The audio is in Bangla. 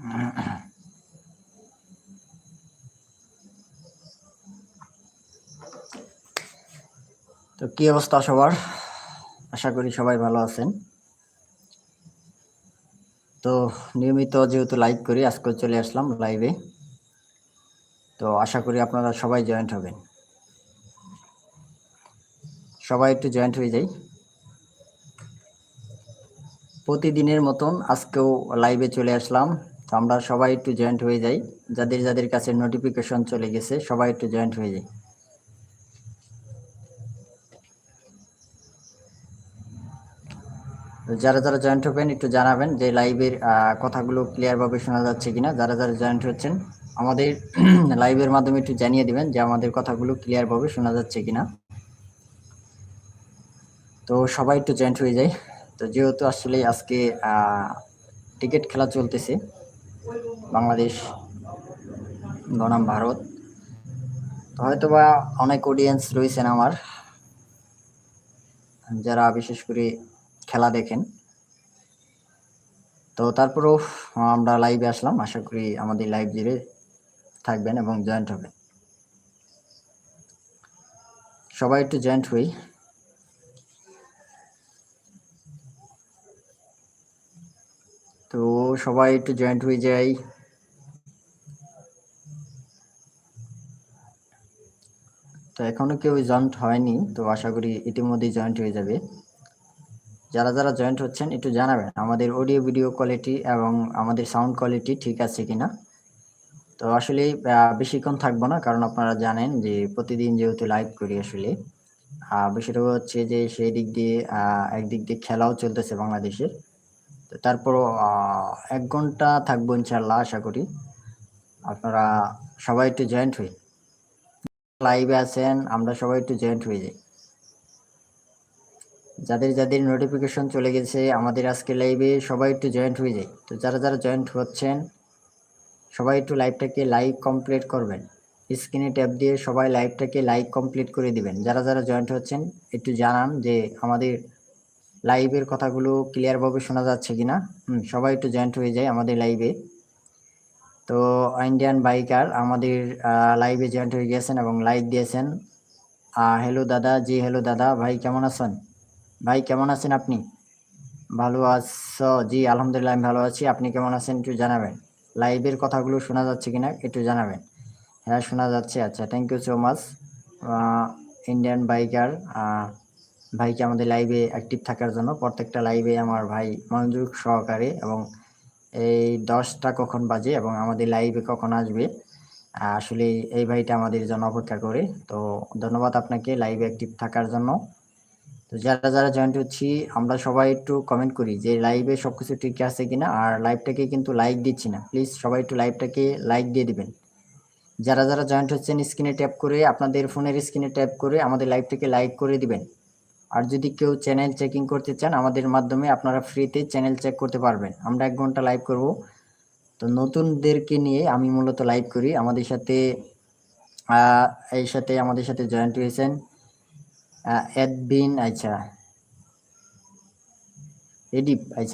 তো কি অবস্থা সবার? আশা করি সবাই ভালো আছেন। তো নিয়মিত যেহেতু লাইক করি, আজকে চলে আসলাম লাইভে তো আশা করি আপনারা সবাই জয়েন্ট হবেন। সবাই একটু জয়েন্ট হয়ে যাই। প্রতিদিনের মতন আজকেও লাইভে চলে আসলাম। তো আমরা সবাই একটু জয়েন্ট হয়ে যাই। যাদের যাদের কাছে নোটিফিকেশন চলে গেছে, সবাই একটু জয়েন্ট হয়ে তো যারা যারা জয়েন্ট হবেন, একটু জানাবেন যে লাইভের কথাগুলো ক্লিয়ারভাবে শোনা যাচ্ছে কিনা। যারা যারা জয়েন্ট হচ্ছেন, আমাদের লাইভের মাধ্যমে একটু জানিয়ে দিবেন যে আমাদের কথাগুলো ক্লিয়ারভাবে শোনা যাচ্ছে কিনা। তো সবাই একটু জয়েন্ট হয়ে যায় তো যেহেতু আসলে আজকে টিকিট খেলা চলতেছে বাংলাদেশ বনাম ভারত। তো হয়তো বা অনেক অডিয়েন্স রয়েছেন আমার, যারা বিশেষ করে খেলা দেখেন। তো তারপরেও, আমরা লাইভে আসলাম, আশা করি আমাদের লাইভ জুড়ে থাকবেন এবং জয়েন্ট হবেন সবাই একটু জয়েন্ট হই। তো সবাই একটু জয়েন্ট হয়ে যাই। তো এখনও কেউ জয়েন্ট হয়নি, তো আশা করি ইতিমধ্যেই জয়েন্ট হয়ে যাবে। যারা যারা জয়েন্ট হচ্ছেন, একটু জানাবেন আমাদের অডিও ভিডিও কোয়ালিটি এবং আমাদের সাউন্ড কোয়ালিটি ঠিক আছে কিনা? তো আসলে বেশিক্ষণ থাকব না, কারণ আপনারা জানেন যে প্রতিদিন যেহেতু লাইভ করি আসলে বিষয়টা হচ্ছে যে সেই দিক দিয়ে একদিক দিয়ে খেলাও চলতেছে বাংলাদেশের তো তারপরও এক ঘণ্টা থাকব ইনশাল্লাহ আশা করি। আপনারা সবাই একটু জয়েন্ট হই লাইভে আছেন, আমরা সবাই একটু জয়েন্ট হয়ে যাই। যাদের যাদের নোটিফিকেশন চলে গেছে আমাদের আজকে লাইভে সবাই একটু জয়েন্ট হয়ে যায় তো যারা যারা জয়েন্ট হচ্ছেন, সবাই একটু লাইভটাকে লাইভ কমপ্লিট করবেন। স্ক্রিনে ট্যাপ দিয়ে সবাই লাইভটাকে লাইভ কমপ্লিট করে দিবেন। যারা যারা জয়েন্ট হচ্ছেন, একটু জানান যে আমাদের লাইভের কথাগুলো ক্লিয়ারভাবে শোনা যাচ্ছে কিনা। হুম, সবাই একটু জয়েন্ট হয়ে যায় আমাদের লাইভে তো ইন্ডিয়ান বাইকার আমাদের লাইভে জয়েন্ট হয়ে গিয়েছেন এবং লাইক দিয়েছেন। হ্যালো দাদা, জি হ্যালো দাদা, ভাই কেমন আছেন? ভাই কেমন আছেন আপনি? ভালো আছো? জি, আলহামদুলিল্লাহ আমি ভালো আছি। আপনি কেমন আছেন একটু জানাবেন। লাইভের কথাগুলো শোনা যাচ্ছে কিনা একটু জানাবেন। হ্যাঁ শোনা যাচ্ছে। আচ্ছা thank you so much Indian biker ভাইকে আমাদের লাইভে অ্যাক্টিভ থাকার জন্য। প্রত্যেকটা লাইভে আমার ভাই মনোযোগ সহকারে এবং এই দশটা কখন বাজে এবং আমাদের লাইভে কখন আসবে? আসলে এই ভাইটা আমাদের জন্য অপেক্ষা করে। তো ধন্যবাদ আপনাকে লাইভে অ্যাক্টিভ থাকার জন্য। তো যারা যারা জয়েন্ট হচ্ছি, আমরা সবাই একটু কমেন্ট করি যে লাইভে সব কিছু ঠিক আছে কিনা? আর লাইভটাকে কিন্তু লাইক দিচ্ছি না। প্লিজ সবাই একটু লাইভটাকে লাইক দিয়ে দিবেন। যারা যারা জয়েন্ট হচ্ছেন স্ক্রিনে ট্যাপ করে, আপনাদের ফোনের স্ক্রিনে ট্যাপ করে আমাদের লাইভটাকে লাইক করে দিবেন। আর যদি কেউ চ্যানেল চেকিং করতে চান, আমাদের মাধ্যমে আপনারা ফ্রিতে চ্যানেল চেক করতে পারবেন। আমরা এক ঘণ্টা লাইভ করব। তো নতুনদেরকে নিয়ে আমি মূলত লাইভ করি। আমাদের সাথে এই সাথে আমাদের সাথে জয়েন্ট হয়েছেন এডবিন আচ্ছা এডিপ আচ্ছা